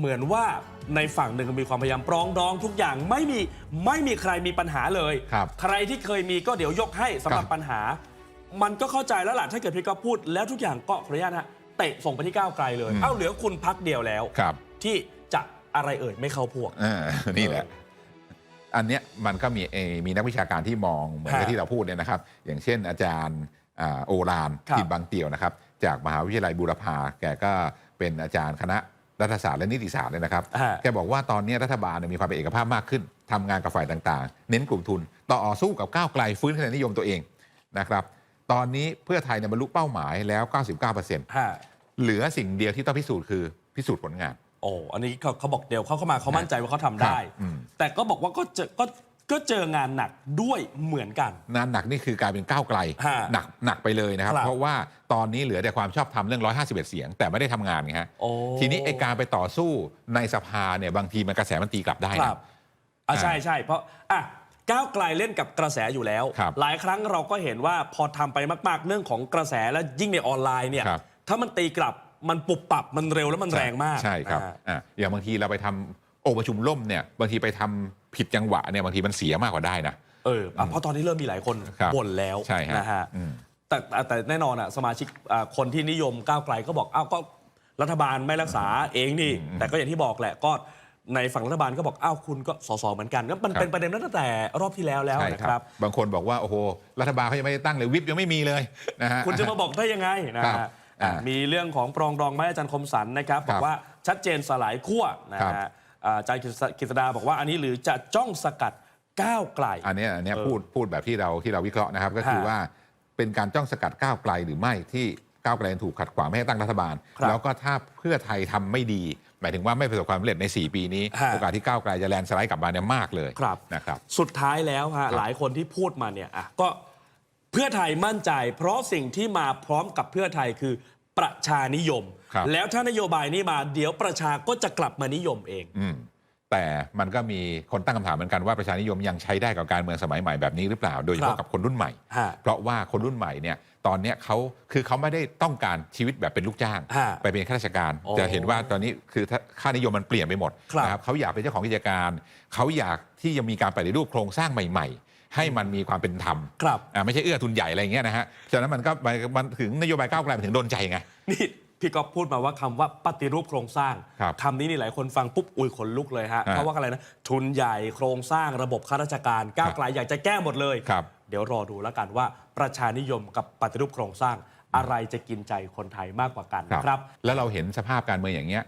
เหมือนว่าในฝั่งหนึ่งมีความพยายามปรองดองทุกอย่างไม่มีไม่มีใครมีปัญหาเลย ครับใครที่เคยมีก็เดี๋ยวยกให้สำหรับครับปัญหา มันก็เข้าใจแล้วล่ะถ้าเกิดพี่ก็พูดแล้วทุกอย่างก็ขออนุญาตนะฮะเตะส่งไปที่ก้าวไกลเลย อืม เอ้าเหลือคุณพักเดียวแล้ว ครับที่จะอะไรเอ่ยไม่เข้าพวกเออนี่แหละ อันเนี้ยมันก็มีเอ่อมีนักวิชาการที่มองเหมือนกับฮะที่เราพูดเนี่ยนะครับ อย่างเช่นอาจารย์อ่าโอรานครับกินบางเตียวนะครับ จากมหาวิทยาลัยบูรพาแกก็เป็นอาจารย์คณะ รัฐศาสตร์และนิติศาสตร์เลยนะครับฮะแกบอกว่าตอนนี้รัฐบาลเนี่ยมีความเป็นเอกภาพมากขึ้นทำงานกับฝ่ายต่างๆ เน้นกลุ่มทุน ต่อสู้กับก้าวไกลฟื้นคะแนนนิยมตัวเองนะครับตอนนี้เพื่อไทยเนี่ยบรรลุเป้าหมายแล้ว 99%ฮะเหลือสิ่งเดียวที่ต้องพิสูจน์คือพิสูจน์ผลงาน โอ้อันนี้เขาเขาบอกเดี๋ยวเขาเข้ามาเขามั่นใจว่าเขาทำได้ ครับอืม แต่ก็บอกว่าก็เจอก็ ก็เจองานหนักด้วยเหมือนกัน งานหนักนี่คือกลายเป็นก้าวไกล ฮะหนักหนักไปเลยนะครับ ครับ เพราะว่าตอนนี้เหลือแต่ความชอบธรรมเรื่อง 151 เสียง แต่ไม่ได้ทำงานไงฮะโอ้ทีนี้ไอการไปต่อสู้ในสภาเนี่ยบางทีมันกระแสมันตีกลับได้คนะ รับอะอ่าใช่ใช่เพราะอะก้าวไกลเล่นกับกระแสอยู่แล้ว ครับหลายครั้งเราก็เห็นว่าพอทำไปมาก ๆ เรื่องของกระแสและยิ่งในออนไลน์เนี่ย ครับ ถ้ามันตีกลับมันปุบปรับมันเร็วแล้วมันแรงมากใช่ครับนะฮะอะอย่างบางทีเราไปทำ องค์ประชุมล่มเนี่ยบางทีไปทำผิดจังหวะเนี่ยบางทีมันเสียมากกว่าได้นะ เอออะเพราะตอนนี้เริ่มมีหลายคนครับบ่นแล้วใช่ฮะนะฮะอืม แต่แต่แต่แน่นอนอะสมาชิกอะคนที่นิยมก้าวไกลก็บอกอ้าวก็รัฐบาลไม่รักษาเองนี่อืมแต่ก็อย่างที่บอกแหละก็ในฝั่งรัฐบาลก็บอกอ้าวคุณก็สสเหมือนกันก็มันครับเป็นประเด็นตั้งแต่รอบที่แล้วแล้วใช่นะคครัรับ บางคนบอกว่าโอ้โหรัฐบาลเขายังไม่ได้ตั้งเลยวิปยังไม่มีเลยนะฮะ คุณจะมาบอกได้ยังไงนะครับฮะอ่าอะมีเรื่องของปรองดองไม้อาจารย์คมสันนะครับครับบอกว่าชัดเจนสลายขั้วนะครับฮะ อ่าอาจารย์กฤษดาบอกว่าอันนี้หรือจะจ้องสกัดก้าวไกล อันเนี้ยอันเนี้ยเออพูดพูดแบบที่เราที่เราวิเคราะห์นะครับ ก็คือฮะว่าเป็นการจ้องสกัดก้าวไกลหรือไม่ที่ก้าวไกลถูกขัดขวางไม่ให้ตั้งรัฐบาล ครับแล้วก็ถ้าเพื่อไทยทำไม่ดี หมายถึงว่าไม่ประสบความสำเร็จใน 4 ปีนี้ ฮะ โอกาสที่ก้าวไกลจะแลนด์สไลด์กลับมาเนี่ยมากเลยครับ นะครับ สุดท้ายแล้วฮะหลายคนที่พูดมาเนี่ยอะก็เพื่อไทยมั่นใจ เพราะสิ่งที่มาพร้อมกับเพื่อไทยคือประชานิยม ครับ แล้วถ้านโยบายนี้มา เดี๋ยวประชาก็จะกลับมานิยมเอง อืมแต่มันก็มีคนตั้งคำถามเหมือนกันว่าประชานิยมยังใช้ได้กับการเมืองสมัยใหม่แบบนี้หรือเปล่า โดยเฉครัพาะบกับคนรุ่นใหม่ ฮะ เพราะว่าคนรุ่นใหม่เนี่ยตอนเนี้ยเขาคือเขาไม่ได้ต้องการชีวิตแบบเป็นลูกจ้าง ฮะไปเป็นข้าราชการ โอ้จะเห็นว่าตอนนี้คือถ้าค่านิยมมันเปลี่ยนไปหมดครับนะครับเขาอยากเป็นเจ้าของกิจการ เขาอยากที่จะมีการปฏิรูปโครงสร้างใหม่ ๆ ให้มันมีความเป็นธรรมครับ อ่าไม่ใช่เอื้อทุนใหญ่อะไรอย่างเงี้ยนะฮะฉะนั้นมันก็มันมันถึงนโยบายก้าวไกลมันถึงโดนใจไง นี่ พี่ก็พูดมาว่าคำว่าปฏิรูปโครงสร้างครับคำนี้นี่หลายคนฟังปุ๊บอุ้ยขนลุกเลยฮะฮะเพราะว่าอะไรนะทุนใหญ่โครงสร้างระบบข้าราชการก้าวไกลอยากจะแก้หมดเลยครับเดี๋ยวรอดูแล้วกันว่าประชานิยมกับปฏิรูปโครงสร้างอะไรจะกินใจคนไทยมากกว่ากันนะครับ แล้วเราเห็นสภาพการเมืองอย่างเงี้ย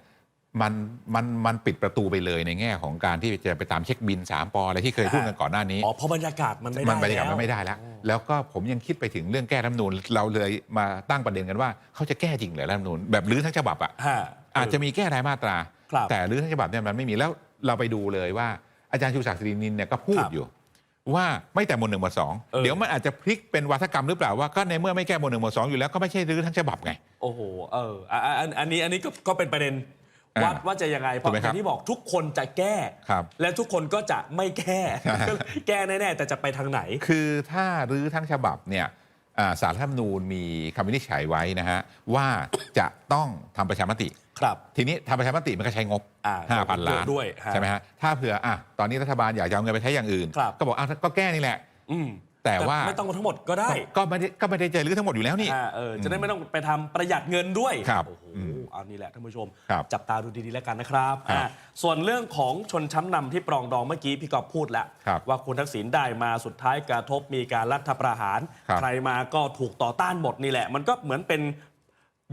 มันมันมันปิดประตูไปเลยในแง่ของการที่จะไปตามเช็คบิน3ปออะไรที่เคยพูดกันก่อนหน้านี้อ๋อเพราะบรรยากาศมันไม่ได้มันบรรยากาศแล้วมันไม่ได้แล้ว แล้วก็ผมยังคิดไปถึงเรื่องแก้รัฐธรรมนูญเราเลยมาตั้งประเด็นกันว่าเขาจะแก้จริงเหรอรัฐธรรมนูญแบบรื้อทั้งฉบับอะฮะอาจจะมีแก้รายมาตราครับแต่รื้อทั้งฉบับเนี่ยมันไม่มีแล้วเราไปดูเลยว่าอาจารย์ชูศักดิ์สิรินินเนี่ยก็พูดครับอยู่ว่าไม่แต่หมวดหนึ่งหมวดสองเออเดี๋ยวมันอาจจะพลิกเป็นวาทกรรมหรือเปล่าว่าก็ในเมื่อไม่แก้หมวดหนึ่งหมวดสองอยู่แล้วก็ไม่ใช่รื้อทั้งฉบับไงโอ้โหเอออะอะอันอันนี้อันนี้ก็ก็เป็นประเด็น ว่าอ่าว่าจะยังไงเพถูราะกไหมอครับย่างที่บอกทุกคนจะแก้ครับและทุกคนก็จะไม่แก้ แก้แน่ๆแต่จะไปทางไหน คือถ้ารื้อทั้งฉบับเนี่ยอ่าสารรัฐธรรมนูญมีคำวินิจฉัยไว้นะฮะว่าจะต้องทำประชามติ ครับ ทีนี้ทำประชามติมันก็ใช้งบอ่า5,000ล้านด้วยฮะใช่ไหมฮะถ้าเผื่ออะตอนนี้รัฐบาลอยากจะเอาเงินไปใช้อย่างอื่นครับก็บอกอะก็แก้นี่แหละอืม แต่ว่าไม่ต้องทั้งหมดก็ได้ ก็ไม่ได้ก็ไม่ได้จะรื้อทั้งหมดอยู่แล้วนี่อ่าเออจะได้ไม่ต้องไปทำประหยัดเงินด้วยครับโอ้โหอืมเอานี่แหละท่านผู้ชมครับจับตาดูดีๆแล้วกันนะครับครับอ่าส่วนเรื่องของชนชั้นนำที่ปรองดองเมื่อกี้พี่กอบพูดแล้วครับว่าคุณทักษิณได้มาสุดท้ายกระทบมีการรัฐประหารครับใครมาก็ถูกต่อต้านหมดนี่แหละ มันก็เหมือนเป็น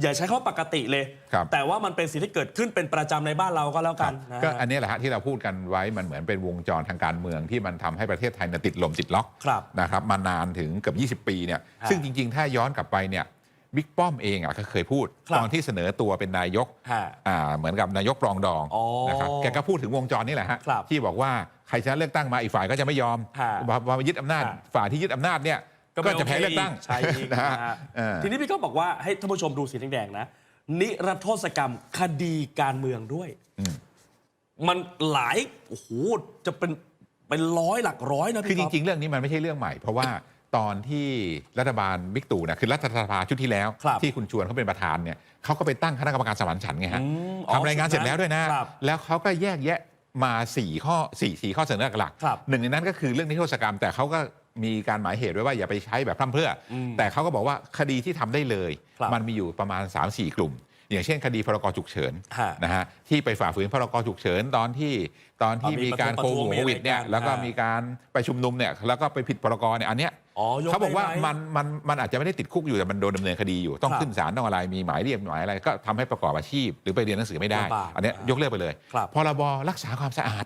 อย่าใช้คำว่าปกติเลย ครับ แต่ว่ามันเป็นสิ่งที่เกิดขึ้นเป็นประจำในบ้านเราก็แล้วกันนะฮะ ก็อันนี้แหละฮะที่เราพูดกันไว้มันเหมือนเป็นวงจรทางการเมืองที่มันทำให้ประเทศไทยเนี่ยติดลมติดล็อกครับนะครับมานานถึงเกือบ20 ปีเนี่ยฮะซึ่งจริง ๆ ถ้าย้อนกลับไปเนี่ยบิ๊กป้อมเองอะก็เคยพูด ครับ ตอนที่เสนอตัวเป็นนายกฮะ อ่าเหมือนกับนายกปรองดองอ๋อนะครับแกก็พูดถึงวงจรนี่แหละฮะครับที่บอกว่าใครชนะเลือกตั้งมาอีกฝ่ายก็จะไม่ยอมฮะพอพอมายึดอำนาจฮะฝ่ายที่ยึดอำนาจเนี่ย ก็จะแพ้เลือกตั้งใช่อีกนะนะฮะฮะเออทีนี้พี่ก็บอกว่าให้ท่านผู้ชมดูสีแดงๆนะ นิรโทษกรรมคดีการเมืองด้วยอืมมันหลายโอ้โหจะเป็นเป็นร้อยหลักร้อยนะคือพี่จริง ๆ เรื่องนี้มันไม่ใช่เรื่องใหม่ เพราะว่าตอนที่รัฐบาลบิ๊กตู่นะคือรัฐสภาชุดที่แล้วครับที่คุณชวนเขาเป็นประธานเนี่ยเขาก็ไปตั้งคณะกรรมการสมานฉันท์ไงฮะอืมอ๋อทำรายงานเสร็จแล้วด้วยนะครับแล้วเขาก็แยกแยะมา 4 ข้อ4 4ข้อเสนอหลักๆครับหนึ่งในนั้นก็คือเรื่องนิรโทษกรรม แต่เขาก็ มีการหมายเหตุไว้ว่าอย่าไปใช้แบบพร่ำเพรื่ออมแต่เขาก็บอกว่าคดีที่ทำได้เลย ครับ มันมีอยู่ประมาณ 3-4 กลุ่ม อย่างเช่นคดีพรกฉุกเฉิน ฮะ นะฮะที่ไปฝ่าฝืนพรกฉุกเฉินตอนที่ตอนที่อ๋อมีมีการประโคท้วงวิดเนี่ยมีอะไรกันแล้วก็อ่ามี มีการไปชุมนุมเนี่ยแล้วก็ไปผิดพรกเนี่ยอันเนี้ยอ๋อยกเขาบอกว่าได้ไห มันมันมันอาจจะไม่ได้ติดคุกอยู่แต่มันโดนดำเนินคดีอยู่ต้องครับขึ้นศาลต้องอะไรมีหมายเรียกหมายอะไรก็ทำให้ประกอบอาชีพ หรือไปเรียนหนังสือไม่ได้ ลำบากอันเนี้ยอ่ายยกเลิกไปเลยครับ พรบรักษาความสะอาด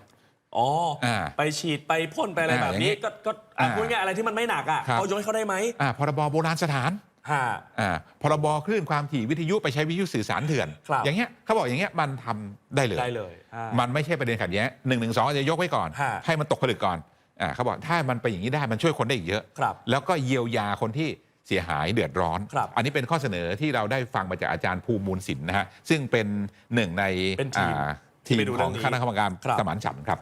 อ๋ออา ไปฉีดไปพ่นไปอะไรอ่าแบบอย่างนี้นี้ก็ก็อะอ่าพูดง่ายๆอะไรที่มันไม่หนักอะครับ เขายกให้เขาได้ไหมอ่าพรบโบราณสถานฮะ อ่าพรบคลื่นความถี่วิทยุไปใช้วิทยุสื่อสารเถื่อน ครับ อย่างเงี้ยเขาบอกอย่างเงี้ยมันทำได้เลย ได้เลยอ่า มันไม่ใช่ประเด็นขัดแย้งหนึ่งหนึ่งสองจะยกไว้ก่อน ฮะ ให้มันตกผลึกก่อนอ่าเขาบอกถ้ามันไปนอย่างนี้ได้มันช่วยคนได้อีกเยอะ ครับ แล้วก็เยียวยาคนที่เสียหายเดือดร้อน ครับอันนี้เป็นข้อเสนอที่เราได้ฟังมาจากอาจารย์ภูมิมูลศิลป์นะฮะซึ่งเป็นหนึ่งในเป็นทีมอ่าที่ทีมไปดูขเรื่อองงนี้คณะกรรมการครับ สมานฉันท์ครับ